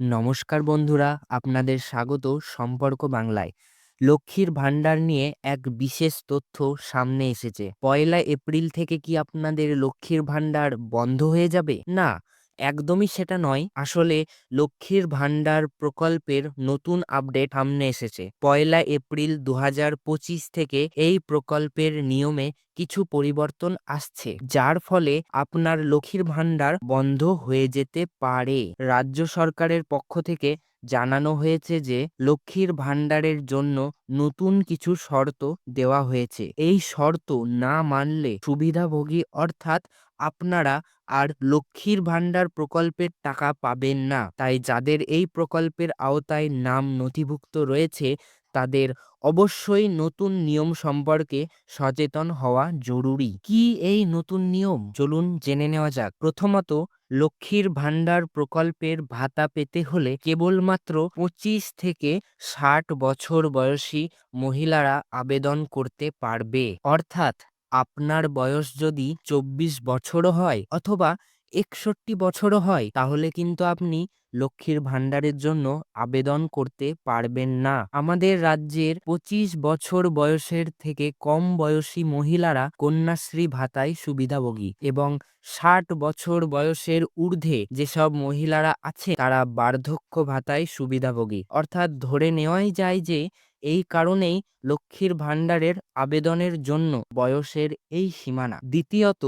নমস্কার বন্ধুরা, আপনাদের স্বাগত সম্পর্ক বাংলায়। লক্ষ্মীর ভাণ্ডার নিয়ে এক বিশেষ তথ্য সামনে এসেছে। পয়লা এপ্রিল থেকে কি আপনাদের লক্ষ্মীর ভাণ্ডার বন্ধ হয়ে যাবে? না একদমই সেটা নয়। আসলে লক্ষ্মীর ভাণ্ডার প্রকল্পের নতুন আপডেট সামনে এসেছে। পয়লা এপ্রিল দুহাজার পঁচিশ থেকে এই প্রকল্পের নিয়মে কিছু পরিবর্তন আসছে, যার ফলে আপনার লক্ষ্মীর ভাণ্ডার বন্ধ হয়ে যেতে পারে। রাজ্য সরকারের পক্ষ থেকে জানানো হয়েছে যে, লক্ষ্মীর ভাণ্ডারের জন্য নতুন কিছু শর্ত দেওয়া হয়েছে। এই শর্ত না মানলে সুবিধাভোগী অর্থাৎ আপনারা আর লক্ষ্মীর ভাণ্ডার প্রকল্পের টাকা পাবেন না। তাই যাদের এই প্রকল্পের আওতায় নাম নথিভুক্ত রয়েছে, তাদের অবশ্যই নতুন নিয়ম সম্পর্কে সচেতন হওয়া জরুরি। কি এই নতুন নিয়ম? চলুন জেনে নেওয়া যাক। প্রথমত, লক্ষ্মীর ভাণ্ডার প্রকল্পের ভাতা পেতে হলে কেবলমাত্র পঁচিশ থেকে ষাট বছর বয়সী মহিলারা আবেদন করতে পারবে। অর্থাৎ আপনার বয়স যদি চব্বিশ বছরও হয় অথবা একষট্টি বছরও হয়, তাহলে কিন্তু আপনি লক্ষ্মীর ভাণ্ডারের জন্য আবেদন করতে পারবেন না। আমাদের রাজ্যের পঁচিশ বছর বয়সের থেকে কম বয়সী মহিলারা কন্যাশ্রী ভাতায় সুবিধাভোগী এবং ষাট বছর বয়সের ঊর্ধ্বে যেসব মহিলারা আছে, তারা বার্ধক্য ভাতায় সুবিধাভোগী। অর্থাৎ ধরে নেওয়াই যায় যে, এই কারণেই লক্ষ্মীর ভাণ্ডারের আবেদনের জন্য বয়সের এই সীমানা। দ্বিতীয়ত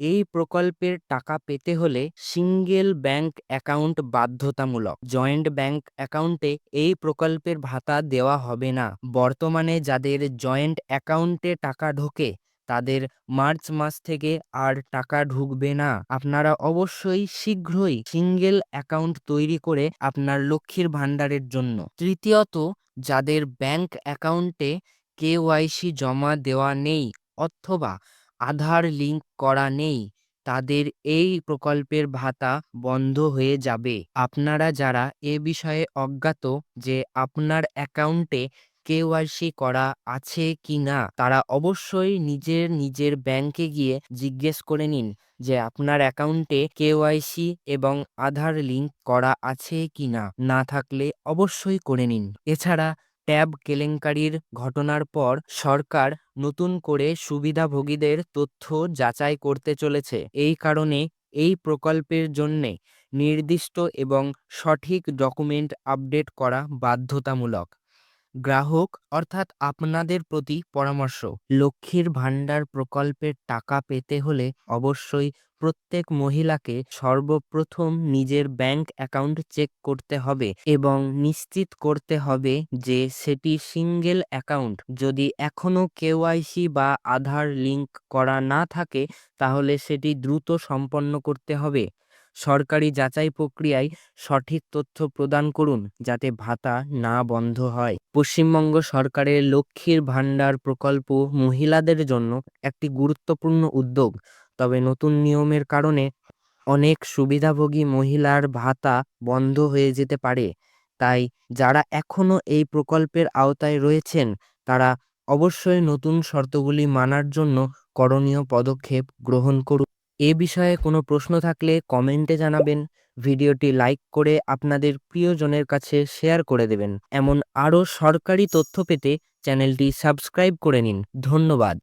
এই প্রকল্পের টাকা পেতে হলে সিঙ্গেল ব্যাংক অ্যাকাউন্ট বাধ্যতামূলক। জয়েন্ট ব্যাংক অ্যাকাউন্টে এই প্রকল্পের ভাতা দেওয়া হবে না। বর্তমানে যাদের জয়েন্ট অ্যাকাউন্টে টাকা ঢোকে, তাদের মার্চ মাস থেকে আর টাকা ঢুকবে না। আপনারা অবশ্যই শীঘ্রই সিঙ্গেল অ্যাকাউন্ট তৈরি করে আপনার লক্ষ্মীর ভাণ্ডারের জন্য। তৃতীয়ত, যাদের ব্যাংক অ্যাকাউন্টে কেওয়াইসি জমা দেওয়া নেই অথবা আধার লিঙ্ক করা নেই, তাদের এই প্রকল্পের ভাতা বন্ধ হয়ে যাবে। আপনারা যারা এ বিষয়ে অজ্ঞাত যে আপনার অ্যাকাউন্টে কেওয়াইসি করা আছে কি না, তারা অবশ্যই নিজের নিজের ব্যাংকে গিয়ে জিজ্ঞেস করে নিন যে আপনার অ্যাকাউন্টে কেওয়াইসি এবং আধার লিঙ্ক করা আছে কি না। না থাকলে অবশ্যই করে নিন। এছাড়া ট্যাব কেলেঙ্কারির ঘটনার পর সরকার নতুন করে সুবিধাভোগীদের তথ্য যাচাই করতে চলেছে। এই কারণে এই প্রকল্পের জন্যে নির্দিষ্ট এবং সঠিক ডকুমেন্ট আপডেট করা বাধ্যতামূলক। গ্রাহক অর্থাৎ আপনাদের প্রতি পরামর্শ। লক্ষ্মীর ভাণ্ডার প্রকল্পের টাকা পেতে হলে অবশ্যই প্রত্যেক মহিলাকে সর্বপ্রথম নিজের ব্যাংক অ্যাকাউন্ট চেক করতে হবে এবং নিশ্চিত করতে হবে যে সেটি সিঙ্গেল অ্যাকাউন্ট। যদি এখনও কেওয়াইসি বা আধার লিঙ্ক করা না থাকে, তাহলে সেটি দ্রুত সম্পন্ন করতে হবে। সরকারি যাচাই প্রক্রিয়ায় সঠিক তথ্য প্রদান করুন যাতে ভাতা না বন্ধ হয়। পশ্চিমবঙ্গ সরকারের লক্ষ্মীর ভাণ্ডার প্রকল্প মহিলাদের জন্য একটি গুরুত্বপূর্ণ উদ্যোগ। তবে নতুন নিয়মের কারণে অনেক সুবিধাভোগী মহিলার ভাতা বন্ধ হয়ে যেতে পারে। তাই যারা এখনও এই প্রকল্পের আওতায় রয়েছেন, তারা অবশ্যই নতুন শর্তগুলি মানার জন্য করণীয় পদক্ষেপ গ্রহণ করুন। এ বিষয়ে কোনো প্রশ্ন থাকলে কমেন্টে জানাবেন। ভিডিওটি লাইক করে আপনাদের প্রিয়জনের কাছে শেয়ার করে দেবেন। এমন আরও সরকারি তথ্য পেতে চ্যানেলটি সাবস্ক্রাইব করে নিন। ধন্যবাদ।